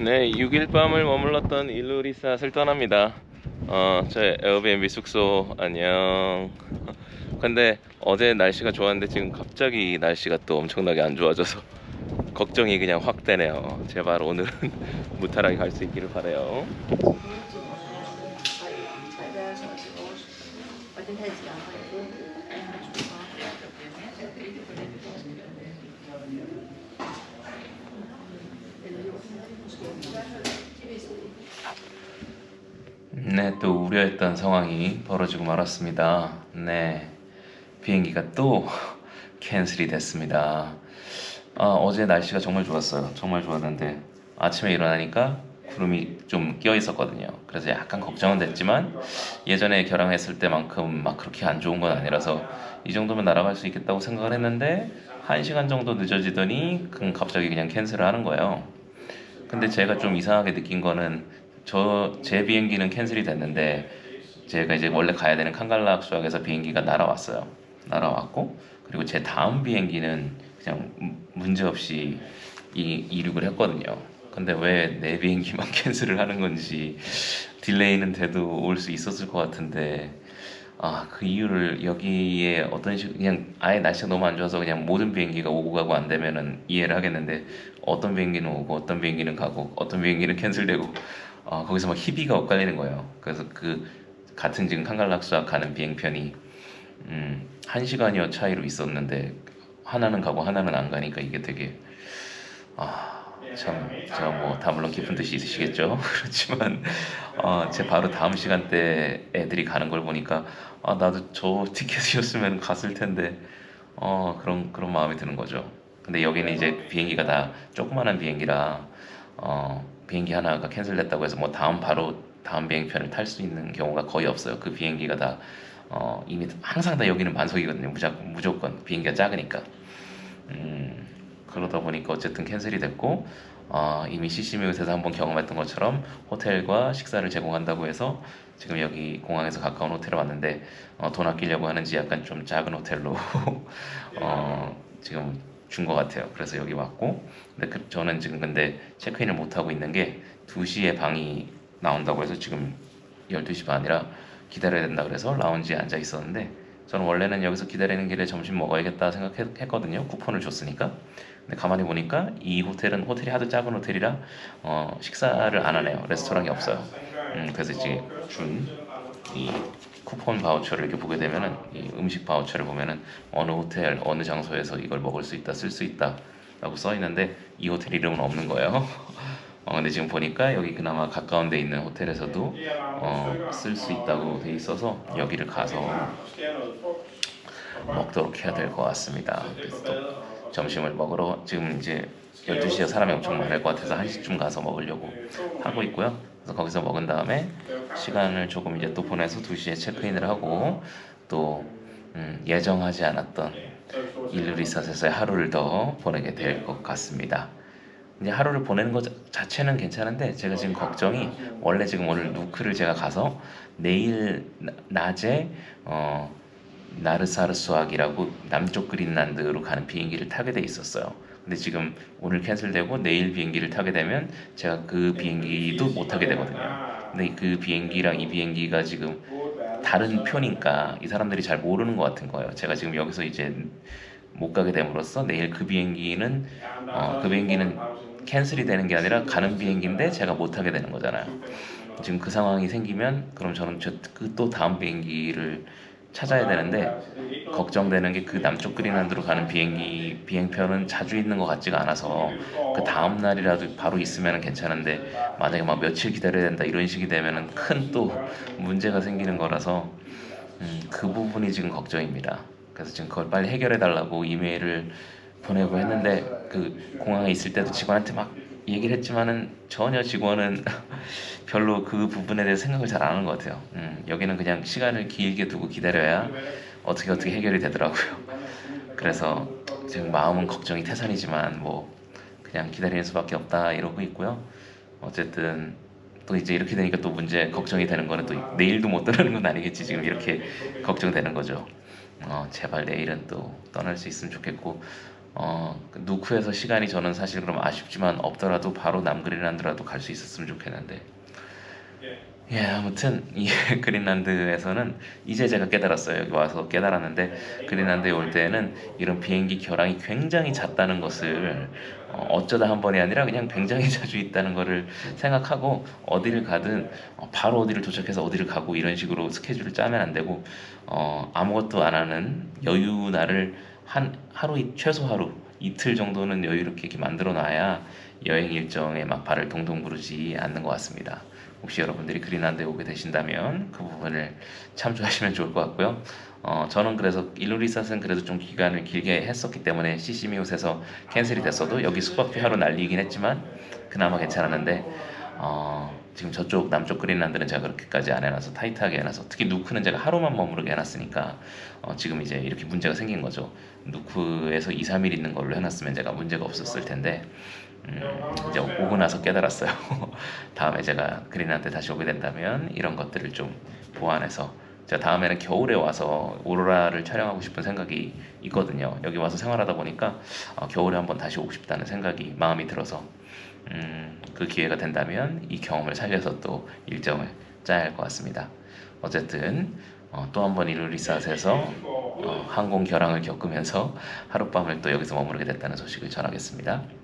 네, 6일 밤을 머물렀던 일루리사를 떠납니다. 어, 제 에어비앤비 숙소 안녕. 근데 어제 날씨가 좋았는데 지금 갑자기 날씨가 또 엄청나게 안 좋아져서 걱정이 그냥 확 되네요. 제발 오늘은 무탈하게 갈 수 있기를 바래요. 네, 또 우려했던 상황이 벌어지고 말았습니다. 네, 비행기가 또 캔슬이 됐습니다. 아, 어제 날씨가 정말 좋았어요. 정말 좋았는데 아침에 일어나니까 구름이 좀 끼어 있었거든요. 그래서 약간 걱정은 됐지만 예전에 결항했을 때만큼 막 그렇게 안 좋은 건 아니라서 이 정도면 날아갈 수 있겠다고 생각을 했는데 한 시간 정도 늦어지더니 그 갑자기 그냥 캔슬을 하는 거예요. 근데 제가 좀 이상하게 느낀 거는 저 제 비행기는 캔슬이 됐는데 제가 이제 원래 가야 되는 칸갈라 수학에서 비행기가 날아왔어요. 날아왔고 그리고 제 다음 비행기는 그냥 문제 없이 이, 이륙을 했거든요. 근데 왜 내 비행기만 캔슬을 하는 건지 딜레이는 돼도 올 수 있었을 것 같은데 아 그 이유를 여기에 어떤 식 그냥 아예 날씨가 너무 안 좋아서 그냥 모든 비행기가 오고 가고 안 되면은 이해를 하겠는데 어떤 비행기는 오고 어떤 비행기는 가고 어떤 비행기는 캔슬되고 아 거기서 막 희비가 엇갈리는 거예요. 그래서 그 같은 지금 칸갈락수학 가는 비행편이 음, 한 시간여 차이로 있었는데 하나는 가고 하나는 안 가니까 이게 되게 아, 참 제가 뭐 다 물론 깊은 뜻이 있으시겠죠. 그렇지만 어, 제 바로 다음 시간대 애들이 가는 걸 보니까 아, 나도 저 티켓이었으면 갔을 텐데 어, 그런 그런 마음이 드는 거죠. 근데 여기는 이제 비행기가 다 조그만한 비행기라 어, 비행기 하나가 캔슬됐다고 해서 뭐 다음 바로 다음 비행편을 탈 수 있는 경우가 거의 없어요. 그 비행기가 다 어, 이미 항상 다 여기는 만석이거든요. 무조건, 무조건 비행기가 작으니까. 음, 그러다 보니까 어쨌든 캔슬이 됐고 어, 이미 시시미웃에서 한번 경험했던 것처럼 호텔과 식사를 제공한다고 해서 지금 여기 공항에서 가까운 호텔에 왔는데 어, 돈 아끼려고 하는지 약간 좀 작은 호텔로 어, 지금 준 것 같아요. 그래서 여기 왔고 근데 그, 저는 지금 근데 체크인을 못 하고 있는 게 2시에 방이 나온다고 해서 지금 12시 반이라 기다려야 된다 그래서 라운지에 앉아 있었는데 저는 원래는 여기서 기다리는 길에 점심 먹어야겠다 생각했거든요. 쿠폰을 줬으니까. 근데 가만히 보니까 이 호텔은 호텔이 하도 작은 호텔이라 어, 식사를 안 하네요. 레스토랑이 없어요. 음, 그래서 이제 준 이 쿠폰 바우처를 이렇게 보게 되면은 이 음식 바우처를 보면은 어느 호텔 어느 장소에서 이걸 먹을 수 있다 쓸 수 있다라고 써 있는데 이 호텔 이름은 없는 거예요. 어, 근데 지금 보니까 여기 그나마 가까운 데 있는 호텔에서도 어, 쓸 수 있다고 돼 있어서 여기를 가서 먹도록 해야 될 것 같습니다. 그래서 또 점심을 먹으러 지금 이제 12시에 사람이 엄청 많을 것 같아서 1시쯤 가서 먹으려고 하고 있고요. 그래서 거기서 먹은 다음에 시간을 조금 이제 또 보내서 2시에 체크인을 하고 또 음, 예정하지 않았던 일루리사스에서의 하루를 더 보내게 될 것 같습니다. 이제 하루를 보내는 것 자체는 괜찮은데 제가 지금 걱정이 원래 지금 오늘 누크를 제가 가서 내일 나- 낮에 어 나르사르수학이라고 남쪽 그린란드로 가는 비행기를 타게 돼 있었어요. 근데 지금 오늘 캔슬되고 내일 비행기를 타게 되면 제가 그 비행기도 못 타게 되거든요. 근데 그 비행기랑 이 비행기가 지금 다른 표니까 이 사람들이 잘 모르는 것 같은 거예요. 제가 지금 여기서 이제 못 가게 됨으로써 내일 그 비행기는 어, 그 비행기는 캔슬이 되는 게 아니라 가는 비행기인데 제가 못 타게 되는 거잖아요. 지금 그 상황이 생기면 그럼 저는 그 또 다음 비행기를 찾아야 되는데 걱정되는 게 그 남쪽 그린란드로 가는 비행기 비행편은 자주 있는 것 같지가 않아서 그 다음 날이라도 바로 있으면 괜찮은데 만약에 막 며칠 기다려야 된다 이런 식이 되면은 큰 또 문제가 생기는 거라서 음, 그 부분이 지금 걱정입니다. 그래서 지금 그걸 빨리 해결해 달라고 이메일을 보내고 했는데 그 공항에 있을 때도 직원한테 막 얘기를 했지만은 전혀 직원은 별로 그 부분에 대해서 생각을 잘 안 하는 것 같아요. 음, 여기는 그냥 시간을 길게 두고 기다려야 어떻게 어떻게 해결이 되더라고요. 그래서 지금 마음은 걱정이 태산이지만 뭐 그냥 기다리는 수밖에 없다 이러고 있고요. 어쨌든 또 이제 이렇게 되니까 또 문제 걱정이 되는 거는 또 내일도 못 떠나는 건 아니겠지 지금 이렇게 걱정되는 거죠. 어, 제발 내일은 또 떠날 수 있으면 좋겠고 어, 그 누크에서 시간이 저는 사실 그럼 아쉽지만 없더라도 바로 남그린란드라도 갈 수 있었으면 좋겠는데 예, 아무튼 이 그린란드에서는 이제 제가 깨달았어요. 여기 와서 깨달았는데 그린란드에 올 때는 이런 비행기 결항이 굉장히 잦다는 것을 어, 어쩌다 한 번이 아니라 그냥 굉장히 자주 있다는 거를 생각하고 어디를 가든 어, 바로 어디를 도착해서 어디를 가고 이런 식으로 스케줄을 짜면 안 되고 어, 아무것도 안 하는 여유 날을 한 하루 이- 최소 하루 이틀 정도는 여유롭게 이렇게 만들어 놔야 여행 일정에 막 발을 동동 구르지 않는 것 같습니다. 혹시 여러분들이 그린란드에 오게 되신다면 그 부분을 참조하시면 좋을 것 같고요. 어, 저는 그래서 일루리사스는 그래도 좀 기간을 길게 했었기 때문에 시시미옷에서 캔슬이 됐어도 여기 숙박비 하루 날리긴 했지만 그나마 괜찮았는데 어, 지금 저쪽 남쪽 그린란드는 제가 그렇게까지 안 해놔서 타이트하게 해놔서 특히 누크는 제가 하루만 머무르게 해놨으니까 어, 지금 이제 이렇게 문제가 생긴 거죠. 누크에서 2, 3일 있는 걸로 해놨으면 제가 문제가 없었을 텐데 음, 이제 오고 나서 깨달았어요. 다음에 제가 그린란드 다시 오게 된다면 이런 것들을 좀 보완해서 제가 다음에는 겨울에 와서 오로라를 촬영하고 싶은 생각이 있거든요. 여기 와서 생활하다 보니까 어, 겨울에 한번 다시 오고 싶다는 생각이 마음이 들어서 음, 그 기회가 된다면 이 경험을 살려서 또 일정을 짜야 할 것 같습니다. 어쨌든 어, 또한 번 일루리사스에서 어, 항공 결항을 겪으면서 하룻밤을 또 여기서 머무르게 됐다는 소식을 전하겠습니다.